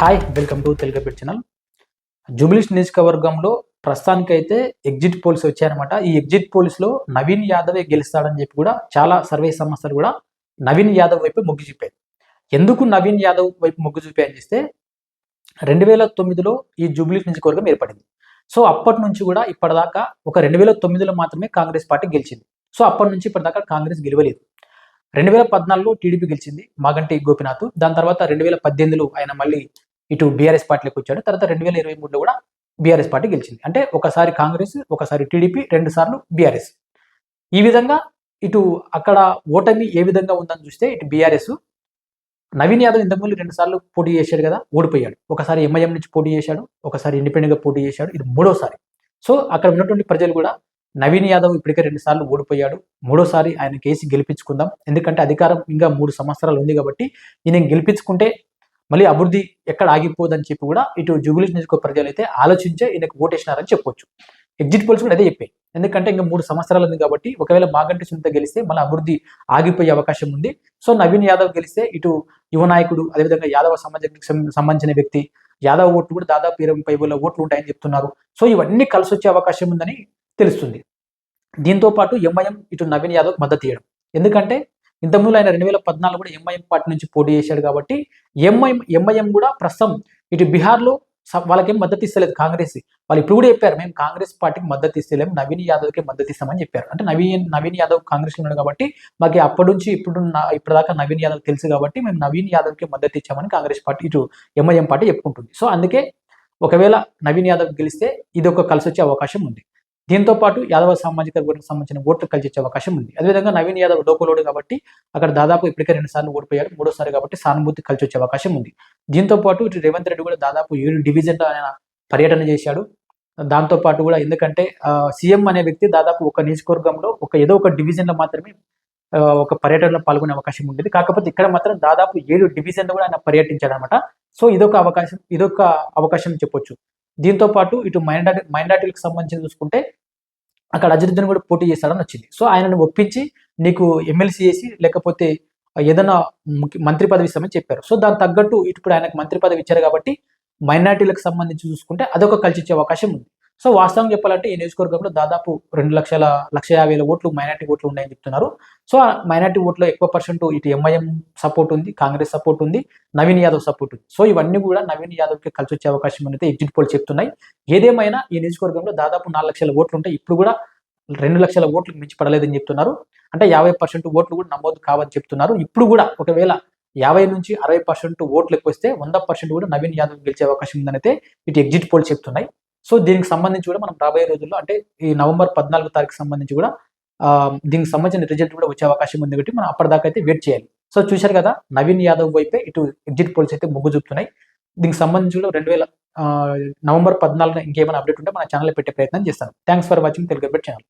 Hi welcome to Telugu bit channel Jubilee Hills నియోజకవర్గంలో ప్రస్తుతానికైతే exit polls వచ్చాయన్నమాట. ఈ ఎగ్జిట్ పోల్స్లో నవీన్ యాదవే గెలుస్తాడని చెప్పి కూడా చాలా సర్వే సంస్థలు కూడా నవీన్ యాదవ్ వైపు మొగ్గు చూపాయి. ఎందుకు నవీన్ యాదవ్ వైపు మొగ్గు చూపాయని చేస్తే రెండు వేల తొమ్మిదిలో ఈ జూబిలిస్ నియోజకవర్గం ఏర్పడింది. సో అప్పటి నుంచి కూడా ఇప్పటిదాకా ఒక రెండు వేల తొమ్మిదిలో మాత్రమే కాంగ్రెస్ పార్టీ గెలిచింది. సో అప్పటి నుంచి ఇప్పటిదాకా కాంగ్రెస్ గెలవలేదు. రెండు వేల పద్నాలుగులో టీడీపీ గెలిచింది మాగంటి గోపినాథ్. దాని తర్వాత రెండు వేల పద్దెనిమిదిలో ఆయన మళ్ళీ ఇటు బీఆర్ఎస్ పార్టీలోకి వచ్చాడు. తర్వాత రెండు వేల ఇరవై మూడులో కూడా బీఆర్ఎస్ పార్టీ గెలిచింది. అంటే ఒకసారి కాంగ్రెస్ ఒకసారి టీడీపీ రెండు సార్లు బీఆర్ఎస్ ఈ విధంగా ఇటు అక్కడ ఓటమి ఏ విధంగా ఉందని చూస్తే ఇటు బీఆర్ఎస్ నవీన్ యాదవ్ ఇంతకుముందు రెండు సార్లు పోటీ చేశాడు కదా ఓడిపోయాడు. ఒకసారి ఎంఐఎం నుంచి పోటీ చేశాడు ఒకసారి ఇండిపెండెంట్గా పోటీ చేశాడు. ఇది మూడోసారి. సో అక్కడ ఉన్నటువంటి ప్రజలు కూడా నవీన్ యాదవ్ ఇప్పటికే రెండు సార్లు ఓడిపోయాడు. మూడోసారి ఆయన కేసు గెలిపించుకుందాం. ఎందుకంటే అధికారం ఇంకా మూడు సంవత్సరాలు ఉంది కాబట్టి ఈయన గెలిపించుకుంటే మళ్ళీ అభివృద్ధి ఎక్కడ ఆగిపోదని చెప్పి కూడా ఇటు జూబిలీస్ నియోజకవర్గ ప్రజలు అయితే ఆలోచించే ఈయనకు ఓటేసినారని చెప్పొచ్చు. ఎగ్జిట్ పోల్స్ కూడా అదే చెప్పాయి ఎందుకంటే ఇంకా మూడు సంవత్సరాలు ఉంది కాబట్టి ఒకవేళ మాగంటి సునీత గెలిస్తే మళ్ళీ అభివృద్ధి ఆగిపోయే అవకాశం ఉంది. సో నవీన్ యాదవ్ గెలిస్తే ఇటు యువ నాయకుడు అదేవిధంగా యాదవ సమాజానికి సంబంధించిన వ్యక్తి యాదవ్ ఓట్లు కూడా దాదాపు ఇరవై ముప్పై వేల ఓట్లు ఉంటాయని చెప్తున్నారు. సో ఇవన్నీ కలిసి వచ్చే అవకాశం ఉందని తెలుస్తుంది. దీంతో పాటు ఎంఐఎం ఇటు నవీన్ యాదవ్ మద్దతు ఇవ్వడం ఎందుకంటే ఇంతకుముందు ఆయన రెండు వేల పద్నాలుగు కూడా ఎంఐఎం పార్టీ నుంచి పోటీ చేశాడు కాబట్టి ఎంఐఎం ఎంఐఎం కూడా ప్రస్తుతం ఇటు బీహార్లో వాళ్ళకేం మద్దతు ఇస్తలేదు కాంగ్రెస్. వాళ్ళు ఇప్పుడు కూడా చెప్పారు మేము కాంగ్రెస్ పార్టీకి మద్దతు ఇస్తలేము నవీన్ యాదవ్కి మద్దతు ఇస్తామని చెప్పారు. అంటే నవీన్ నవీన్ యాదవ్ కాంగ్రెస్ ఉన్నాడు కాబట్టి మాకు అప్పటి నుంచి ఇప్పుడు ఇప్పటిదాకా నవీన్ యాదవ్ తెలుసు కాబట్టి మేము నవీన్ యాదవ్కి మద్దతు ఇచ్చామని కాంగ్రెస్ పార్టీ ఇటు ఎంఐఎం పార్టీ చెప్పుకుంటుంది. సో అందుకే ఒకవేళ నవీన్ యాదవ్ గెలిస్తే ఇది ఒక కలిసి వచ్చే అవకాశం ఉంది. దీంతో పాటు యాదవ సామాజిక వర్గానికి సంబంధించిన ఓట్లు కలిసి అవకాశం ఉంది. అదేవిధంగా నవీన్ యాదవ్ లోకలోడు కాబట్టి అక్కడ దాదాపు ఇప్పటికే రెండు సార్లు ఓడిపోయాడు. మూడోసారి కాబట్టి సానుభూతి కలిసి వచ్చే అవకాశం ఉంది. దీంతో పాటు ఇటు రేవంత్ రెడ్డి కూడా దాదాపు ఏడు డివిజన్లో ఆయన పర్యటన చేశాడు. దాంతో పాటు కూడా ఎందుకంటే సీఎం అనే వ్యక్తి దాదాపు ఒక నియోజకవర్గంలో ఒక ఏదో ఒక డివిజన్లో మాత్రమే ఒక పర్యటనలో పాల్గొనే అవకాశం ఉండేది. కాకపోతే ఇక్కడ మాత్రం దాదాపు ఏడు డివిజన్లు కూడా ఆయన పర్యటించాడు అనమాట సో ఇదొక అవకాశం ఇదొక అవకాశం చెప్పొచ్చు. దీంతో పాటు ఇటు మైనార్టీ మైనార్టీలకు సంబంధించి చూసుకుంటే అక్కడ అజరుద్దీన్ కూడా పోటీ చేస్తాడని వచ్చింది. సో ఆయనను ఒప్పించి నీకు ఎమ్మెల్సీ చేసి లేకపోతే ఏదైనా మంత్రి పదవి ఇస్తామని చెప్పారు. సో దానికి తగ్గట్టు ఇప్పుడు ఆయనకు మంత్రి పదవి ఇచ్చారు కాబట్టి మైనార్టీలకు సంబంధించి చూసుకుంటే అదొక కలిసి ఇచ్చే అవకాశం ఉంది. సో వాస్తవం చెప్పాలంటే ఈ నియోజకవర్గంలో దాదాపు రెండు లక్షల లక్ష యాభై వేల ఓట్లు మైనార్టీ ఓట్లు ఉన్నాయని చెప్తున్నారు. సో ఆ మైనార్టీ ఓట్లో ఎక్కువ పర్సెంట్ ఇటు ఎంఐఎం సపోర్ట్ ఉంది కాంగ్రెస్ సపోర్ట్ ఉంది నవీన్ యాదవ్ సపోర్ట్ ఉంది. సో ఇవన్నీ కూడా నవీన్ యాదవ్కి కలిసి వచ్చే అవకాశం అనేది ఎగ్జిట్ పోల్ చెప్తున్నాయి. ఏదేమైనా ఈ నియోజకవర్గంలో దాదాపు నాలుగు లక్షల ఓట్లు ఉంటాయి ఇప్పుడు కూడా రెండు లక్షల ఓట్లు మించి పడలేదని చెప్తున్నారు. అంటే యాభై పర్సెంట్ ఓట్లు కూడా నమోదు కావని చెప్తున్నారు. ఇప్పుడు కూడా ఒకవేళ యాభై నుంచి అరవై పర్సెంట్ ఓట్లు ఎక్కువ వస్తే వంద పర్సెంట్ కూడా నవీన్ యాదవ్ గెలిచే అవకాశం ఉందని అయితే ఇటు ఎగ్జిట్ పోల్ చెప్తున్నాయి. సో దీనికి సంబంధించి కూడా మనం రాబోయే రోజుల్లో అంటే ఈ నవంబర్ పద్నాలుగు తారీఖు సంబంధించి కూడా దీనికి సంబంధించిన రిజల్ట్ కూడా వచ్చే అవకాశం ఉంది కాబట్టి మనం అప్పటిదాకా అయితే వెయిట్ చేయాలి. సో చూశారు కదా నవీన్ యాదవ్ వైపే ఇటు ఎగ్జిట్ పోల్స్ అయితే మొగ్గు చూపుతున్నాయి. దీనికి సంబంధించి కూడా రెండు వేల నవంబర్ పద్నాలుగున ఇంకేమైనా అప్డేట్ ఉంటే మన ఛానల్ పెట్టే ప్రయత్నం చేస్తాను. Thanks for watching Telugu channel